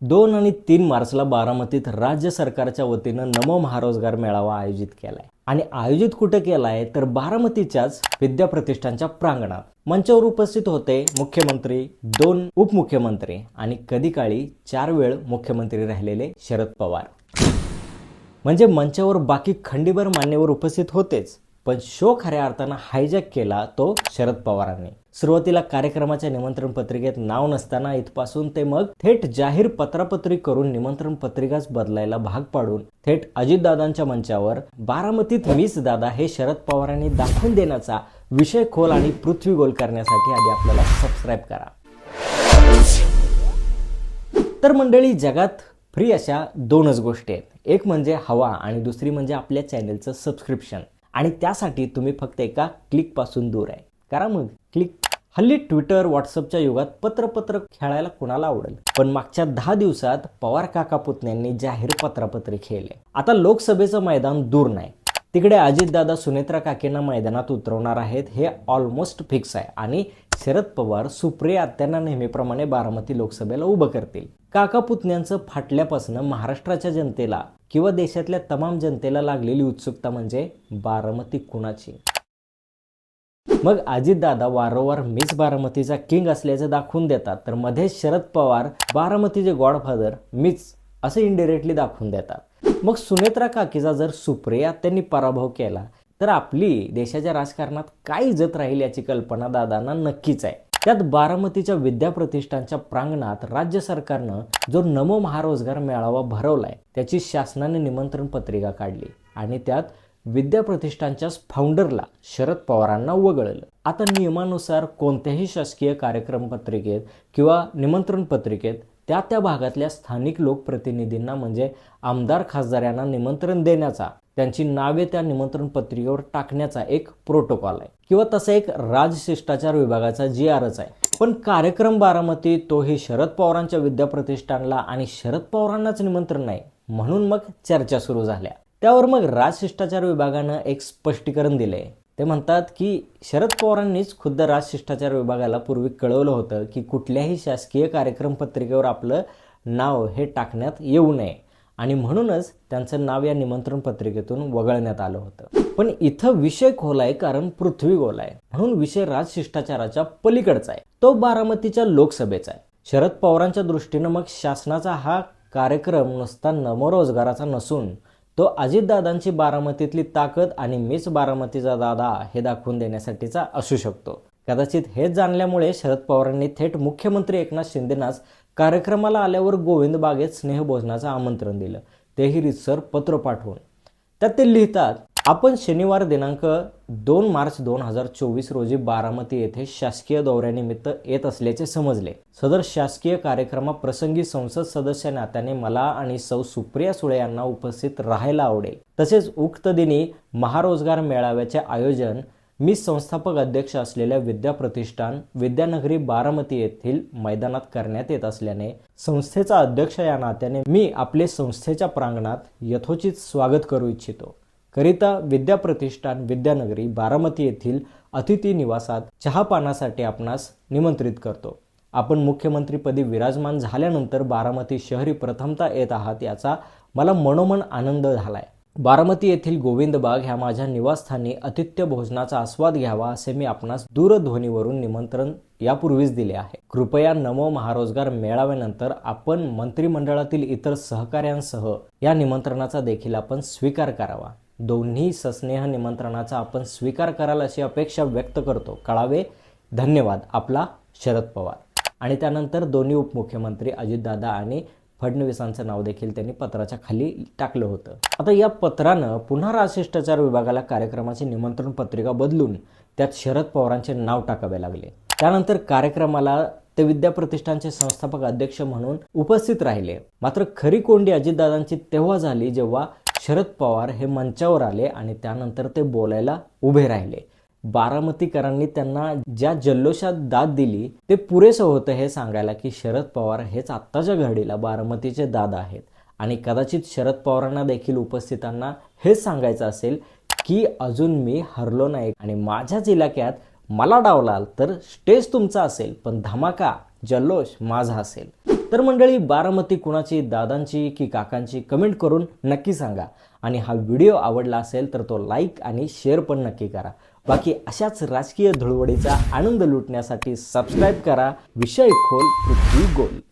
दोन आणि तीन मार्चला बारामतीत राज्य सरकारच्या वतीनं नमो महारोजगार मेळावा आयोजित केलाय. आणि आयोजित कुठे केलाय तर बारामतीच्याच विद्याप्रतिष्ठानच्या प्रांगणात. मंचावर उपस्थित होते मुख्यमंत्री दोन उपमुख्यमंत्री आणि कधी काळी चार वेळ मुख्यमंत्री राहिलेले शरद पवार. म्हणजे मंचावर बाकी खंडीभर मान्यवर उपस्थित होतेच. पण शो खऱ्या अर्थानं हायजॅक केला तो शरद पवारांनी. सुरुवातीला कार्यक्रमाच्या निमंत्रण पत्रिकेत नाव नसताना इथपासून ते मग थेट जाहीर पत्रापत्री करून निमंत्रण पत्रिकाच बदलायला भाग पाडून थेट अजितदादांच्या मंचावर बारामतीत मीच दादा हे शरद पवारांनी दाखवून देण्याचा विषय खोल आणि पृथ्वी गोल करण्यासाठी आधी आपल्याला सबस्क्राईब करा. तर मंडळी जगात फ्री अशा दोनच गोष्टी आहेत. एक म्हणजे हवा आणि दुसरी म्हणजे आपल्या चॅनेलचं सबस्क्रिप्शन आणि त्यासाठी तुम्ही फक्त एका क्लिकपासून दूर आहे. करा मग. क्लिक. हल्ली ट्विटर व्हॉट्सअपच्या युगात पत्रपत्र खेळायला कुणाला आवडेल? पण मागच्या दहा दिवसात पवार काका पुतण्यांनी जाहीर पत्रापत्रे खेळले. आता लोकसभेचं मैदान दूर नाही. तिकडे अजितदादा सुनेत्रा काकेंना मैदानात उतरवणार आहेत हे ऑलमोस्ट फिक्स आहे. आणि शरद पवार सुप्रिया आत्यांना नेहमीप्रमाणे बारामती लोकसभेला उभं करतील. काका पुतण्यांचं फाटल्यापासून महाराष्ट्राच्या जनतेला किंवा देशातल्या तमाम जनतेला लागलेली उत्सुकता म्हणजे बारामती कुणाची? मग अजितदादा वारंवार मीच बारामतीचा किंग असल्याचं दाखवून देतात तर मध्ये शरद पवार बारामतीचे गॉडफादर मीच असं इनडिरेक्टली दाखवून देतात. मग सुनेत्रा काकीचा जर सुप्रिया त्यांनी पराभव केला तर आपली देशाच्या राजकारणात काय इज्जत राहील याची कल्पना दादांना नक्कीच आहे. त्यात बारामतीच्या विद्याप्रतिष्ठानच्या प्रांगणात राज्य सरकारनं जो नमो महारोजगार मेळावा भरवलाय त्याची शासनाने निमंत्रण पत्रिका काढली आणि त्यात विद्याप्रतिष्ठानच्याच फाउंडरला शरद पवारांना वगळलं. आता नियमानुसार कोणत्याही शासकीय कार्यक्रम पत्रिकेत किंवा निमंत्रण पत्रिकेत त्या त्या भागातल्या स्थानिक लोकप्रतिनिधींना म्हणजे आमदार खासदारांना निमंत्रण देण्याचा त्यांची नावे त्या निमंत्रण पत्रिकेवर टाकण्याचा एक प्रोटोकॉल आहे. किंवा तसा एक राजशिष्टाचार विभागाचा जी आरच आहे. पण कार्यक्रम बारामती तोही शरद पवारांच्या विद्याप्रतिष्ठानला आणि शरद पवारांनाच निमंत्रण नाही म्हणून मग चर्चा सुरू झाल्या. त्यावर मग राजशिष्टाचार विभागानं एक स्पष्टीकरण दिलंय. ते म्हणतात की शरद पवारांनीच खुद्द राजशिष्टाचार विभागाला पूर्वी कळवलं होतं की कुठल्याही शासकीय कार्यक्रम पत्रिकेवर आपलं नाव हे टाकण्यात येऊ नये. आणि म्हणूनच त्यांचं नाव या निमंत्रण पत्रिकेतून वगळण्यात आलं होतं. पण इथं विषय खोल आहे कारण पृथ्वी गोल आहे म्हणून विषय राजशिष्टाचाराच्या पलीकडचा आहे. तो बारामतीच्या लोकसभेचा आहे. शरद पवारांच्या दृष्टीनं मग शासनाचा हा कार्यक्रम नुसता नमरोजगाराचा नसून तो अजितदादांची बारामतीतली ताकद आणि मीच बारामतीचा दादा हे दाखवून देण्यासाठीचा असू शकतो. कदाचित हेच जाणल्यामुळे शरद पवारांनी थेट मुख्यमंत्री एकनाथ शिंदेनाच कार्यक्रमाला आल्यावर गोविंद बागेत स्नेहभोजनाचं आमंत्रण दिलं. तेही रितसर पत्र पाठवून. त्यात ते लिहितात आपण शनिवार दिनांक दोन मार्च दोन हजार चोवीस रोजी बारामती येथे शासकीय दौऱ्यानिमित्त येत असल्याचे समजले. सदर शासकीय कार्यक्रमाप्रसंगी संसद सदस्य नात्याने मला आणि सौ सुप्रिया सुळे यांना उपस्थित राहायला आवडेल. तसेच उक्त दिनी महारोजगार मेळाव्याचे आयोजन मी संस्थापक अध्यक्ष असलेल्या विद्या प्रतिष्ठान विद्यानगरी बारामती येथील मैदानात करण्यात येत असल्याने संस्थेचा अध्यक्ष या नात्याने मी आपले संस्थेच्या प्रांगणात यथोचित स्वागत करू इच्छितो. करिता विद्या प्रतिष्ठान विद्यानगरी बारामती येथील अतिथी निवासात चहापानासाठी आपणास निमंत्रित करतो. आपण मुख्यमंत्रीपदी विराजमान झाल्यानंतर बारामती शहरी प्रथमता येत आहात याचा मला मनोमन आनंद झालाय. बारामती येथील गोविंदबाग ह्या माझ्या निवासस्थानी अतिथ्य भोजनाचा आस्वाद घ्यावा असे मी आपणास दूरध्वनीवरून निमंत्रण यापूर्वीच दिले आहे. कृपया नमो महारोजगार मेळाव्यानंतर आपण मंत्रिमंडळातील इतर सहकाऱ्यांसह या निमंत्रणाचा देखील आपण स्वीकार करावा. दोन्ही सस्नेह निमंत्रणाचा आपण स्वीकार कराल अशी अपेक्षा व्यक्त करतो. कळावे? धन्यवाद. आपला शरद पवार. आणि त्यानंतर दोन्ही उपमुख्यमंत्री अजितदादा आणि फडणवीसांचं नाव देखील त्यांनी पत्राच्या खाली टाकलं होतं. आता या पत्रानं पुन्हा राजशिष्टाचार विभागाला कार्यक्रमाची निमंत्रण पत्रिका बदलून त्यात शरद पवारांचे नाव टाकावे लागले. त्यानंतर कार्यक्रमाला ते विद्याप्रतिष्ठानचे संस्थापक अध्यक्ष म्हणून उपस्थित राहिले. मात्र खरी कोंडी अजितदादांची तेव्हा झाली जेव्हा शरद पवार हे मंचावर आले आणि त्यानंतर ते बोलायला उभे राहिले. बारामतीकरांनी त्यांना ज्या जल्लोषात दाद दिली ते पुरेसं होतं हे सांगायला की शरद पवार हेच आत्ताच्या घडीला बारामतीचे दादा आहेत. आणि कदाचित शरद पवारांना देखील उपस्थितांना हेच सांगायचं असेल की अजून मी हरलो नाही आणि माझ्याच इलाक्यात मला डावलाल तर स्टेज तुमचा असेल पण धमाका जल्लोष माझा असेल. तर मंडळी बारामती कुणाची दादांची की काकांची कमेंट करून नक्की सांगा. आणि हा व्हिडिओ आवडला असेल तर तो लाईक आणि शेअर पण नक्की करा. बाकी अशाच राजकीय धुळवडीचा आनंद लुटण्यासाठी सबस्क्राईब करा. विषय खोल पृथ्वी गोल.